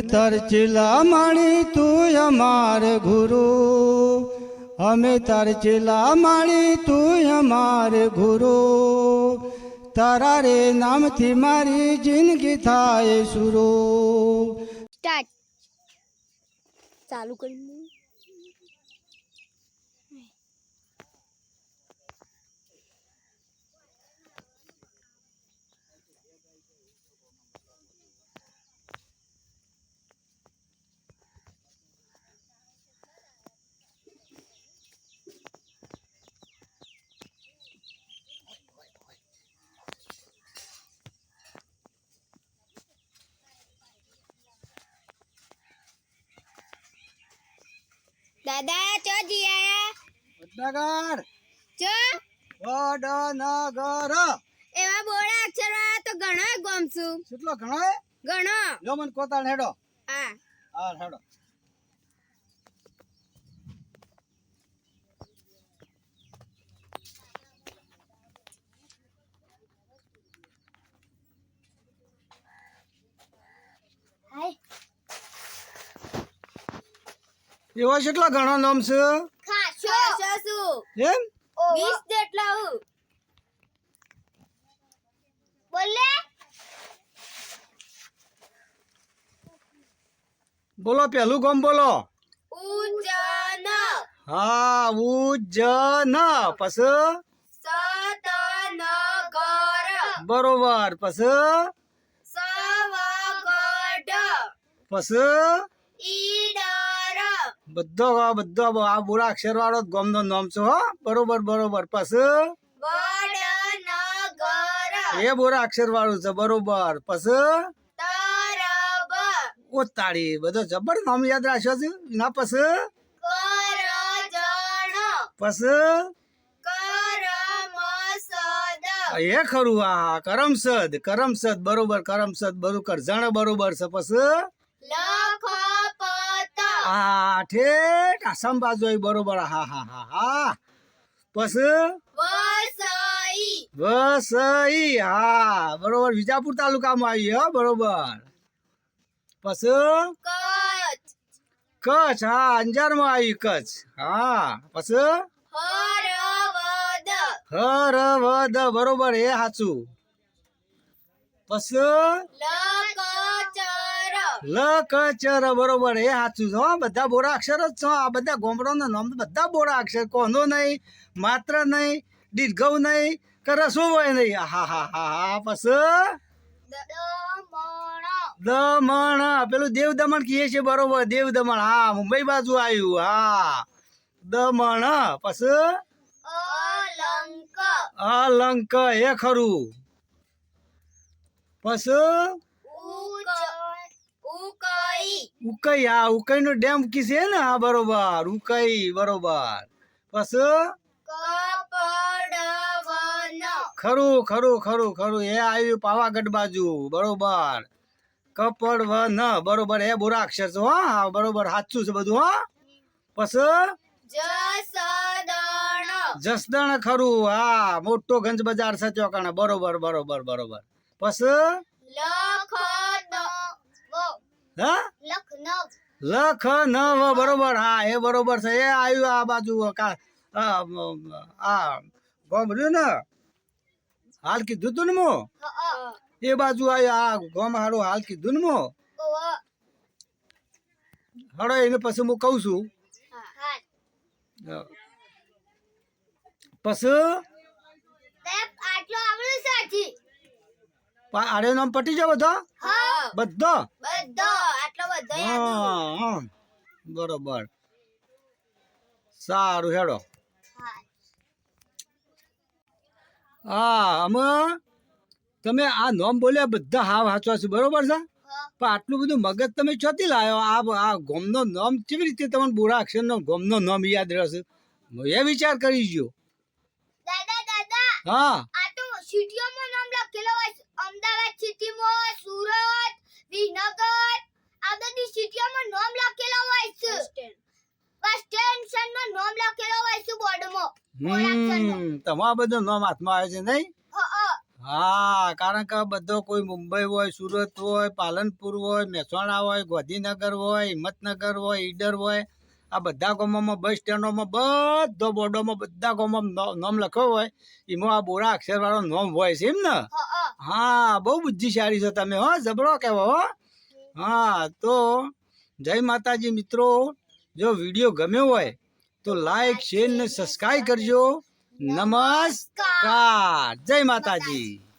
તાર ચેલા માણી તું અમાર ગુરુ. અમે તાર ચેલા માણી તું અમાર ગુરુ. તારા રે નામથી મારી જિંદગી થાય સ્ટાર્ટ. ચાલુ કરી દાદા ચો જી આયા? વડનગર. ચો? વડનગર. એવા બોળા અક્ષર વાળા તો ઘણો ગમશું. કેટલો ઘણો ઘણો. જો મને કોતાળ હેડો. હા. હા હેડો. એવો કેટલા ઘણા નામ છે? ખાસો. એમ? વીસ જેટલા હું. બોલે. બોલો પેલું ગમ બોલો. ઉજન હા ઉજ્જન. પછી? સતનગર. બરોબર. પસ સવગઢ. પસ ઈડર બધો બધો આ બુરા અક્ષર વાળો ગામનો નામ છો હો. બરોબર બરોબર. પછી? એ બોરા અક્ષર વાળું છે બરોબર. પછી? તરબ. બધો જબર નામ યાદ રાખ્યો છે? ના પછી? પછી? એ ખરું આ કરમસદ કરમસદ બરોબર કરમસદ બરોબર કરજણ બરોબર છે પછી? આ ઠેઠ આસામ બાજુ આવી બરોબર. હા હા હા હા. પછી વસઈ. હા બરોબર. વિજાપુર તાલુકામાં આવી હા બરોબર. પછી કચ્છ. હા અંજારમાં આવી કચ્છ. હા પછી હરવદ. બરોબર એ સાચું. પછી ચ ર બરોબર. એ સાચું છે બધા બોરા અક્ષર જ છો આ બધા ગોમડાના નામ બધા બોરા અક્ષર. કોનો નહીં માત્ર નહીં દીર્ઘવ નહીં કે રસો હોય નહીં હા હા હા હા પસ. દમણ પેલું દેવ દમણ કહીએ છે બરોબર. દેવ દમણ. હા મુંબઈ બાજુ આવ્યું. હા. દમણ પસ. અલંક. અલંક. એ ખરું. પછી ઉકઈ હા ઉકઈ નો ડેમ કી છે ને હા બરોબર ઉકઈ બરોબર. બસ ખરું ખરું ખરું ખરું. એ આવ્યું પાવાગઢ બાજુ બરોબર. કપડ વ ન બરોબર. એ બોરા અક્ષર છે હો. બરોબર સાચું છે બધું હો. પછી જસદણ. ખરું હા મોટો ગંજ બજાર છે કાણે બરોબર બરોબર બરોબર. પછી હા? લખનઉ લખનવ બરોબર. હા એ બરોબર છે. એ આવ્યું આ બાજુ આ ગોમ રહ્યું ને? હાલ કીધું તું ને મો? એ બાજુ આવ્યું આ ગોમ હારું હાલ કીધું ને મો? હડો એને પછી હું કહું છું. પછી? આડે નામ પટી જાય બધો? હા. બધો? બધો. હા. બરોબર. સારું હેડો. હા. અમે તમે આ નોમ બોલ્યા બધા હાવ હાચવા છે બરોબર છે? પણ આટલું બધું મગજ તમે ચોથી લાવ્યો? આ આ ગોમનો નામ કેવી રીતે તમને બોરા અક્ષરનો ગોમનો નામ યાદ રહેશે? એ વિચાર કરી જો દાદા દાદા હા. આ તો સિટીઓમાં નામ લખેલો હોય. અમદાવાદ સિટીમાં સુરત વિનગર આ બધી સિટીઓમાં નામ લખેલો હોય છે બસ સ્ટેશન નો નામ લખેલો હોય છે બોર્ડમાં હમ તમારા બધું નામ હાથમાં આવે છે નહીં? હા કારણ કે બધો કોઈ મુંબઈ હોય સુરત હોય પાલનપુર હોય મહેસાણા હોય ગાંધીનગર હોય હિંમતનગર હોય ઈડર હોય આ બધા ગામોમાં બસ સ્ટેન્ડોમાં બધો બોર્ડોમાં બધા ગામોમાં નામ લખ્યો હોય એમાં આ બોરા અક્ષરવાળો નામ હોય છે એમ ને? હા બહુ બુદ્ધિશાળી છો તમે હો જબરો કહેવો હો. હા તો જય માતાજી મિત્રો જો વીડિયો ગમ્યો હોય તો લાઈક શેર ને સબસ્ક્રાઈબ કરજો. નમસ્કાર. જય માતાજી.